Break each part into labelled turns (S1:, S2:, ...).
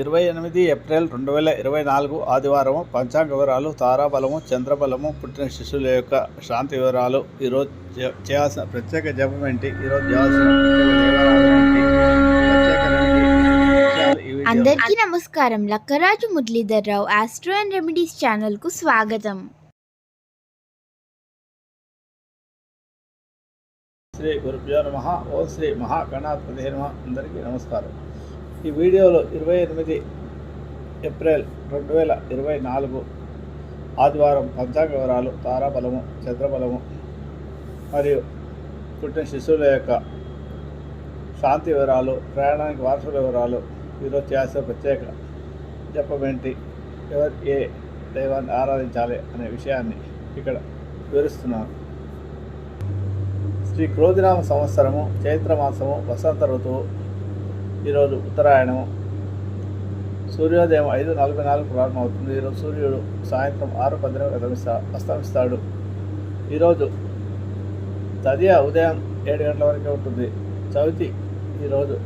S1: ఇరవై ఎనిమిది ఏప్రిల్ రెండు వేల ఇరవై నాలుగు ఆదివారం పంచాంగ వివరాలు తారాబలము చంద్రబలము పుట్టిన శిశువుల యొక్క శాంతి వివరాలు ఈరోజు చేయాల్సిన ప్రత్యేక జపం ఏంటి? ఈరోజు చేయాల్సిన
S2: అందరికీ నమస్కారం. Lakkaraju Muralidhar Rao astro and remedies ఛానల్కు స్వాగతం.
S1: శ్రీ గురుభ్యో నమ. ఓం శ్రీ మహాగణాధిపతి నమ. అందరికీ నమస్కారం. ఈ వీడియోలో ఇరవై ఎనిమిది ఏప్రిల్ రెండు వేల ఇరవై నాలుగు ఆదివారం పంచాంగ వివరాలు తారాబలము చంద్రబలము మరియు పుట్టిన శిశువుల యొక్క శాంతి వివరాలు ప్రయాణానికి వారసుల వివరాలు ఈరోజు చేయాల్సిన ప్రత్యేక జపమేంటి ఎవరు ఏ దైవాన్ని ఆరాధించాలి అనే విషయాన్ని ఇక్కడ వివరిస్తున్నాను. శ్రీ క్రోధినామ సంవత్సరము చైత్రమాసము వసంత ఋతువు ఈరోజు ఉత్తరాయణము. సూర్యోదయం ఐదు నలభై నాలుగు ప్రారంభమవుతుంది. ఈరోజు సూర్యుడు సాయంత్రం ఆరు పద్దెనిమిది అస్తమిస్తా అస్తమిస్తాడు. ఈరోజు తదియ ఉదయం ఏడు గంటల వరకే ఉంటుంది. చవితి ఈరోజు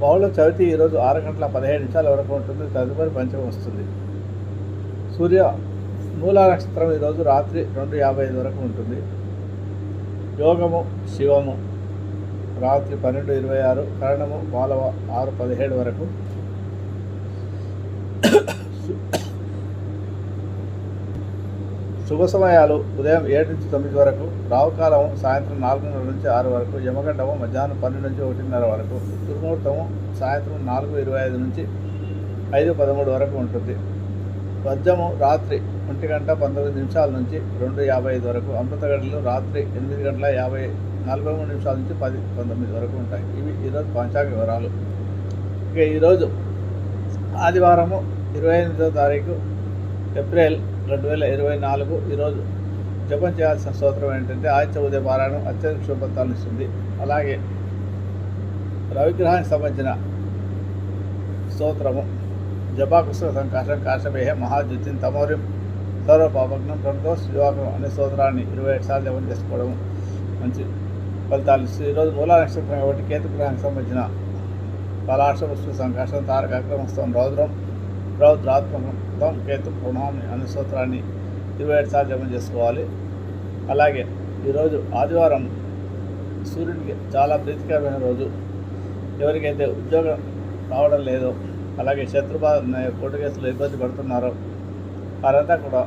S1: బహుళ చవితి ఈరోజు ఆరు గంటల పదిహేడు నిమిషాల వరకు ఉంటుంది. తదుపరి పంచమం వస్తుంది. సూర్య మూల నక్షత్రం ఈరోజు రాత్రి రెండు యాభై ఐదు వరకు ఉంటుంది. యోగము శివము రాత్రి పన్నెండు ఇరవై ఆరు కరణము మాలవ ఆరు పదిహేడు వరకు. శుభ సమయాలు ఉదయం ఏడు నుంచి తొమ్మిది వరకు రావుకాలము సాయంత్రం నాలుగున్నర నుంచి ఆరు వరకు యమగండము మధ్యాహ్నం పన్నెండు నుంచి ఒకటిన్నర వరకు దుర్ముహూర్తము సాయంత్రం నాలుగు ఇరవై ఐదు నుంచి ఐదు పదమూడు వరకు ఉంటుంది. వజ్రము రాత్రి ఒంటి గంట పంతొమ్మిది నిమిషాల నుంచి రెండు యాభై ఐదు వరకు అమృత రాత్రి ఎనిమిది గంటల యాభై నలభై మూడు నిమిషాల నుంచి పది పంతొమ్మిది వరకు ఉంటాయి. ఇవి ఈరోజు పంచాంగ వివరాలు. ఇక ఈరోజు ఆదివారము ఇరవై ఎనిమిదో తారీఖు ఏప్రిల్ రెండు వేల ఇరవై నాలుగు ఈరోజు జపం చేయాల్సిన స్తోత్రం ఏంటంటే ఆదిత్య ఉదయ పారాయణం అత్యధిక శుభత్వాలను ఇస్తుంది. అలాగే రవిగ్రహానికి సంబంధించిన స్తోత్రము జపాకుశ సంకాశం కాశమేహ మహాజ్యుతిని తమోరిం సర్వ పాపగ్నం ప్రణతోష్ యువాకం అనే స్తోత్రాన్ని ఇరవై ఏడు సార్లు జపం చేసుకోవడం మంచిది. ఫలితాలు ఇస్తుంది ఈరోజు మూలా నక్షత్రం కాబట్టి కేతుగ్రహానికి సంబంధించిన కలాక్ష సంఘర్షణ సంకాశం తారకాక్రమస్తం రౌద్రం రౌద్రాత్మకం కేతు పుణాన్ని అనే సూత్రాన్ని ఇరవై ఏడు సార్లు చేసుకోవాలి. అలాగే ఈరోజు ఆదివారం సూర్యుడికి చాలా ప్రీతికరమైన రోజు. ఎవరికైతే ఉద్యోగం రావడం లేదో అలాగే శత్రుబాధ కోర్టు కేసులు ఇబ్బంది పడుతున్నారో వారంతా కూడా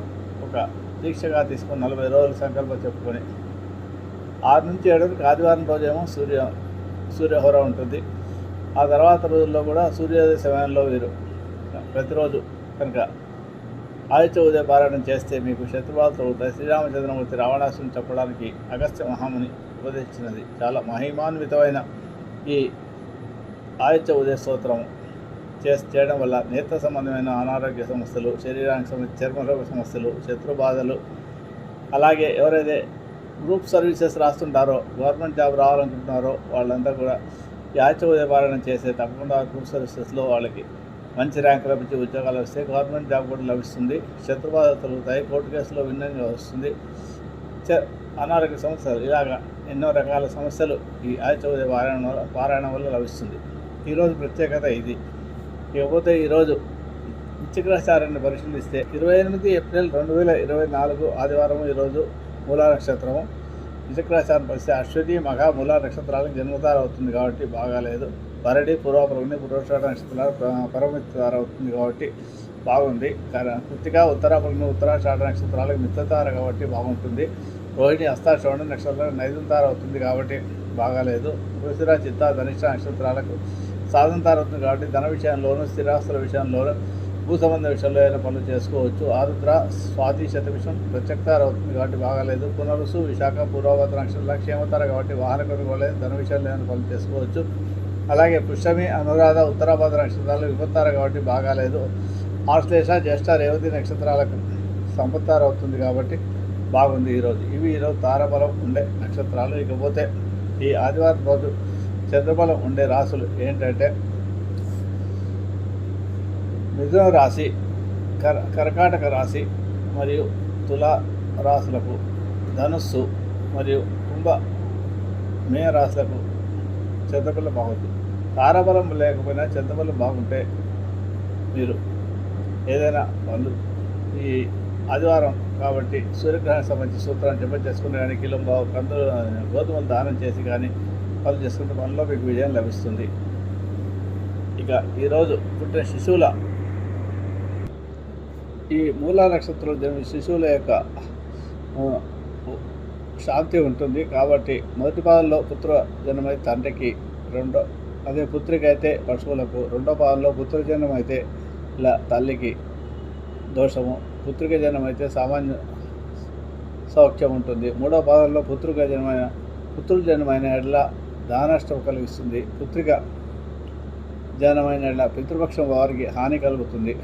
S1: ఒక దీక్షగా తీసుకుని నలభై రోజులు సంకల్పం చెప్పుకొని ఆరు నుంచి ఏడు వరకు ఆదివారం రోజేమో సూర్య సూర్యహోర ఉంటుంది. ఆ తర్వాత రోజుల్లో కూడా సూర్యోదయ సమయంలో వీరు ప్రతిరోజు కనుక ఆదిత్య ఉదయ పారాయణం చేస్తే మీకు శత్రుబాధ తగ్గుతాయి శ్రీరామచంద్రమూర్తి రావణాసుని చెప్పడానికి అగస్త్య మహాముని ఉపదేశించినది. చాలా మహిమాన్వితమైన ఈ ఆదిత్య ఉదయ స్తోత్రం చేసి చేయడం వల్ల నేత్ర సంబంధమైన అనారోగ్య సమస్యలు శరీరానికి సంబంధించిన చర్మరోగ సమస్యలు శత్రు బాధలు అలాగే ఎవరైతే గ్రూప్ సర్వీసెస్ రాస్తుంటారో గవర్నమెంట్ జాబ్ రావాలనుకుంటున్నారో వాళ్ళంతా కూడా ఈ ఆదిత్య ఉదయ తప్పకుండా గ్రూప్ సర్వీసెస్లో వాళ్ళకి మంచి ర్యాంక్ లభించి ఉద్యోగాలు వస్తే గవర్నమెంట్ జాబ్ కూడా లభిస్తుంది. శత్రుబాధ తొలుగుతాయి కోర్టు కేసులో విన్నంగా వస్తుంది. చ- అనారోగ్య సమస్యలు ఇలాగా ఎన్నో రకాల సమస్యలు ఈ ఆదిత్య పారాయణ పారాయణం వల్ల వల్ల లభిస్తుంది ఈరోజు ప్రత్యేకత ఇది. ఇకపోతే ఈరోజు నిత్యగ్రహచారాన్ని పరిశీలిస్తే ఇరవై ఎనిమిది ఏప్రిల్ రెండు వేల ఇరవై నాలుగు ఆదివారం ఈరోజు మూలా నక్షత్రము. నిత్యగ్రహచారం పరిస్థితి అశ్వతి మఘ మూలా నక్షత్రాలకు జన్మతార అవుతుంది కాబట్టి బాగాలేదు. పరడి పూర్వపరమని పురోషాఢ నక్షత్రాలు ప- అవుతుంది కాబట్టి బాగుంది. కర- కృతిక ఉత్తరాపరమి ఉత్తరాషాఢ నక్షత్రాలకు మిత్రతార కాబట్టి బాగుంటుంది. రోహిణి హస్తాశ్రవణ నక్షత్రాలకు నైదంతార అవుతుంది కాబట్టి బాగాలేదు. వృషిర చిత్త ధనిష్ట నక్షత్రాలకు సాధనతార అవుతుంది కాబట్టి ధన విషయంలోనూ స్థిరాస్తుల విషయంలోనూ భూ సంబంధ విషయంలో అయినా పనులు చేసుకోవచ్చు. ఆరుద్ర స్వాతి శతవిషం ప్రత్యక్తారు అవుతుంది కాబట్టి బాగాలేదు పునరుసు విశాఖ పూర్వభద్ర నక్షత్రాల క్షేమతార కాబట్టి వాహన కొనుగోలేదు ధన విషయంలో ఏమైనా పనులు చేసుకోవచ్చు. అలాగే పుష్యమి అనురాధ ఉత్తరాభద్ర నక్షత్రాలు విపత్తారు కాబట్టి బాగాలేదు ఆశ్లేష జ్యేష్ఠ రేవతి నక్షత్రాలకు సంపత్తారు అవుతుంది కాబట్టి బాగుంది ఈరోజు ఇవి ఈరోజు తారబలం ఉండే నక్షత్రాలు. ఇకపోతే ఈ ఆదివారం రోజు చంద్రబలం ఉండే రాసులు ఏంటంటే మిథున రాశి కర కర్కాటక రాశి మరియు తులా రాశులకు ధనుస్సు మరియు కుంభ మేయ రాశులకు చంద్రబలం బాగుంది. తారబలం లేకపోయినా చంద్రబలం బాగుంటే మీరు ఏదైనా పనులు ఈ ఆదివారం కాబట్టి సూర్యగ్రహణం సంబంధించి సూత్రాన్ని జపం చేసుకుని కానీ కిలంబా కందులు గోధుమలు దానం చేసి కానీ పనులు చేసుకుంటే పనిలో మీకు విజయం లభిస్తుంది. ఇక ఈరోజు పుట్టిన శిశువుల ఈ మూలా నక్షత్రంలో జన్మ శిశువుల యొక్క శాంతి ఉంటుంది. కాబట్టి మొదటి పాదంలో పుత్ర జన్మై తండ్రికి రెండో అదే పుత్రిక అయితే పశువులకు రెండో పాదంలో పుత్ర జన్మ అయితే ఇలా తల్లికి దోషము పుత్రిక జన్మ అయితే సామాన్య సౌఖ్యం ఉంటుంది. మూడో పాదంలో పుత్రిక జన్మైన పుత్రుల జన్మైన ఎడ్ల దానష్టం కలిగిస్తుంది. పుత్రిక జనమైన పితృపక్షం వారికి హాని కలుగుతుంది.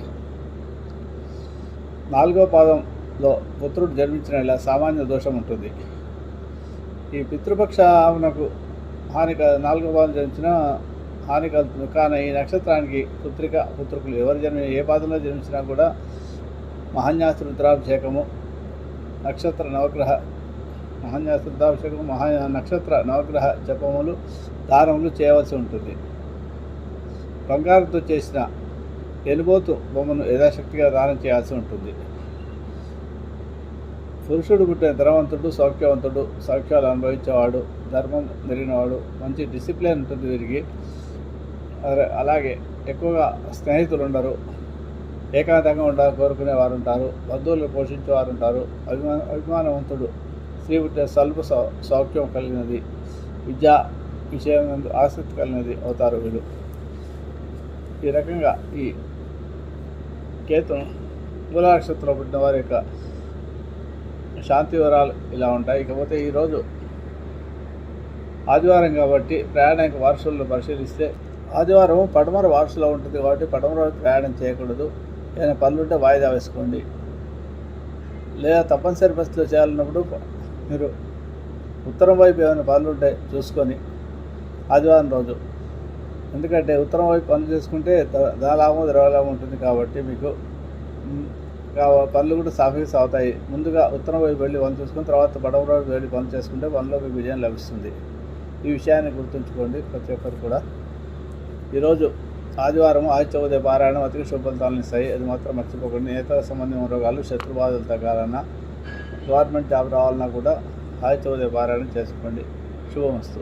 S1: నాలుగో పాదంలో పుత్రుడు జన్మించిన ఇలా సామాన్య దోషం ఉంటుంది. ఈ పితృపక్షమునకు హాని హానిక నాలుగో పాదం జన్మించిన హాని కలుగుతుంది కానీ ఈ నక్షత్రానికి పుత్రిక పుత్రుకులు ఎవరు జన్మ ఏ పాదంలో జన్మించినా కూడా మహాన్యాస్త్ర రుద్రాభిషేకము నక్షత్ర నవగ్రహ మహాన్యాస్త్ర రుద్రాభిషేకము మహా నక్షత్ర నవగ్రహ జపములు దానములు చేయవలసి ఉంటుంది. బంగారంతో చేసిన ఎలుబోతు బొమ్మను యథాశక్తిగా దానం చేయాల్సి ఉంటుంది. పురుషుడు పుట్టిన ధనవంతుడు సౌఖ్యవంతుడు సౌఖ్యాలు అనుభవించేవాడు ధర్మం జరిగినవాడు మంచి డిసిప్లిన్ ఉంటుంది వీరికి. అలాగే ఎక్కువగా స్నేహితులు ఉండరు. ఏకాంతంగా ఉండ కోరుకునే వారు ఉంటారు. బంధువులు పోషించేవారు ఉంటారు. అభిమాన అభిమానవంతుడు. స్త్రీ పుట్టిన స్వల్ప సౌ సౌఖ్యం కలిగినది. విద్య విషయం నందు ఆసక్తి కలిగినది అవుతారు వీరు ఈ రకంగా ఈ కేతు మూల నక్షత్రంలో పుట్టిన వారి యొక్క శాంతి వివరాలు ఇలా ఉంటాయి. ఇకపోతే ఈరోజు ఆదివారం కాబట్టి ప్రయాణానికి వారసులను పరిశీలిస్తే ఆదివారం పడమర వారసులో ఉంటుంది కాబట్టి పడమర ప్రయాణం చేయకూడదు. ఏదైనా పనులుంటే వాయిదా వేసుకోండి. లేదా తప్పనిసరి పరిస్థితిలో చేయాలన్నప్పుడు మీరు ఉత్తరం వైపు ఏమైనా పనులుంటే చూసుకొని ఆదివారం రోజు ఎందుకంటే ఉత్తరం వైపు పనులు చేసుకుంటే దాలాభం ద్రవలాభం ఉంటుంది కాబట్టి మీకు పనులు కూడా సాఫీస్ అవుతాయి. ముందుగా ఉత్తరం వైపు వెళ్ళి పనులు చేసుకుని తర్వాత పడవ వైపు వెళ్ళి పనులు చేసుకుంటే పనిలో మీకు విజయం లభిస్తుంది. ఈ విషయాన్ని గుర్తుంచుకోండి ప్రతి ఒక్కరు కూడా. ఈరోజు ఆదివారం ఆదిత్య ఉదయ పారాయణం అతికి శుభఫలితాలను ఇస్తాయి. అది మాత్రం మర్చిపోకండి. నేతల సంబంధమైన రోగాలు శత్రుబాధలు తగ్గాలన్నా గవర్నమెంట్ జాబ్ రావాలన్నా కూడా ఆదిత్య ఉదయ పారాయణం చేసుకోండి. శుభమస్తు.